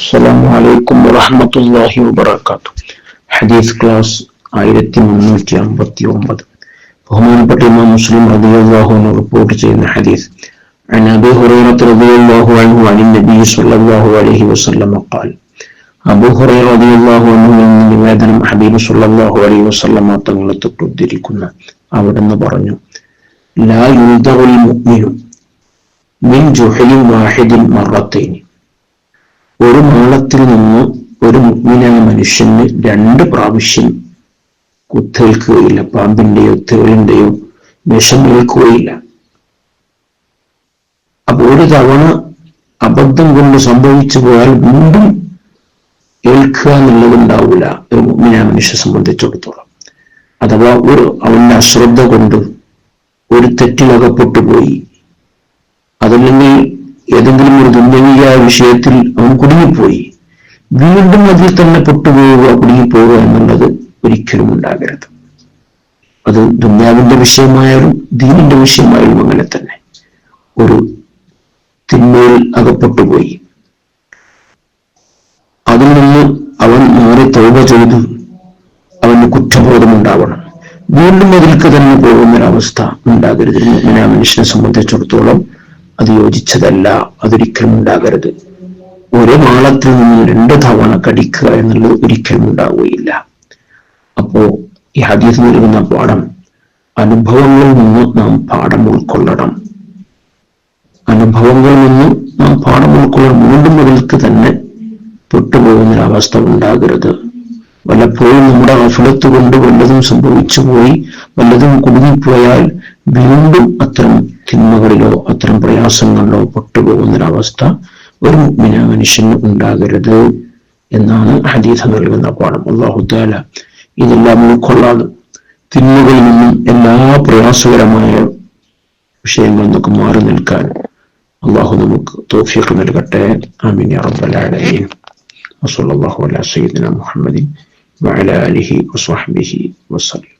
അസ്സലാമു അലൈക്കും വറഹ്മത്തുള്ളാഹി വബറകാതുഹു ഹദീസ് ക്ലാസ് ആയിരത്തി മുന്നൂറ്റി അമ്പത്തി ഒമ്പത് ബഹുമാനപ്പെട്ട ഇമാം മുസ്ലിം റളിയല്ലാഹു അൻഹു റിപ്പോർട്ട് ചെയ്യുന്ന ഹദീസ് عن أبي هريرة رضي الله عنه عن النبي صلى الله عليه وسلم قال അബു ഹുറൈറ റളിയല്ലാഹു അൻഹു എന്ന നിവേദനം ഹബീബ് സല്ലല്ലാഹു അലൈഹി വസല്ലമ തങ്ങളെ തൊട്ട് ഉദ്ധരിക്കുന്ന അവിടുന്ന് പറഞ്ഞു ലാ യുൽദഉൽ മുഅ്മിനു മിൻ ജുഹലിൻ വാഹിദിൻ മറത്തൈനി ഒരു മാളത്തിൽ നിന്ന് ഒരു മുഗ്മിനായ മനുഷ്യന് രണ്ട് പ്രാവശ്യം കുത്തേൽക്കുകയില്ല. പാമ്പിന്റെയോ തേളിന്റെയോ വിഷമേൽക്കുകയില്ല. അപ്പൊ ഒരു തവണ അബദ്ധം കൊണ്ട് സംഭവിച്ചു പോയാൽ വീണ്ടും ഏൽക്കുക എന്നുള്ളതുണ്ടാവില്ല ഒരു മുഗ്മിനായ മനുഷ്യനെ സംബന്ധിച്ചിടത്തോളം. അഥവാ ഒരു അവന്റെ അശ്രദ്ധ കൊണ്ട് ഒരു തെറ്റിലകപ്പെട്ടു പോയി അതല്ലെങ്കിൽ ഏതെങ്കിലും ഒരു ദുർബലിയായ വിഷയത്തിൽ അവൻ കുടുങ്ങിപ്പോയി. വീണ്ടും അതിൽ തന്നെ പൊട്ടുപോവുക കുടുങ്ങിപ്പോവുക എന്നുള്ളത് ഒരിക്കലും ഉണ്ടാകരുത്. അത് ദുന്യാവിന്റെ വിഷയമായാലും ദീനിന്റെ വിഷയമായാലും അങ്ങനെ തന്നെ. ഒരു തിന്മയിൽ അകപ്പെട്ടുപോയി. അതിൽ നിന്ന് അവൻ മാറി തോക ചെയ്തു. അവന് കുറ്റബോധമുണ്ടാവണം വീണ്ടും അതിൽക്ക് തന്നെ പോകുന്നൊരവസ്ഥ ഉണ്ടാകരുത്. ഞാൻ മനുഷ്യനെ സംബന്ധിച്ചിടത്തോളം അത് യോജിച്ചതല്ല. അതൊരിക്കലും ഉണ്ടാകരുത്. ഒരു മാളത്തിൽ നിന്ന് രണ്ട് തവണ കടിക്കുക എന്നുള്ളത് ഒരിക്കലും ഉണ്ടാവുകയില്ല. അപ്പോ ഈ ഹദീസ് നൽകുന്ന പാഠം അനുഭവങ്ങളിൽ നിന്ന് നാം പാഠം ഉൾക്കൊള്ളണം. അനുഭവങ്ങളിൽ നിന്ന് നാം പാഠം ഉൾക്കൊള്ളണം. വീണ്ടും മുതൽക്ക് തന്നെ പെട്ടുപോകുന്നൊരവസ്ഥ ഉണ്ടാകരുത്. വല്ലപ്പോഴും നമ്മുടെ അഫലത്ത് കൊണ്ട് വല്ലതും സംഭവിച്ചു പോയി വല്ലതും കുടുങ്ങിപ്പോയാൽ വീണ്ടും അത്തരം തിന്മകളിലോ അത്തരം പ്രയാസങ്ങളിലോ പെട്ടുപോകുന്നൊരവസ്ഥ ഒരു മുഗ്മിന മനുഷ്യന് ഉണ്ടാകരുത് എന്നാണ് ഹദീഥ നൽകുന്ന പാഠം അള്ളാഹുത്താല ഇതെല്ലാം ഉൾക്കൊള്ളാതെ തിന്മകളിൽ നിന്നും എല്ലാ പ്രയാസകരമായ വിഷയങ്ങളിൽ നിന്നൊക്കെ മാറി നിൽക്കാൻ അള്ളാഹു നമുക്ക് തോഫിയൊക്കെ നൽകട്ടെ ആമീൻ യാ റബ്ബൽ ആലമീൻ وصلى الله على سيدنا محمد وعلى آله وصحبه وسلم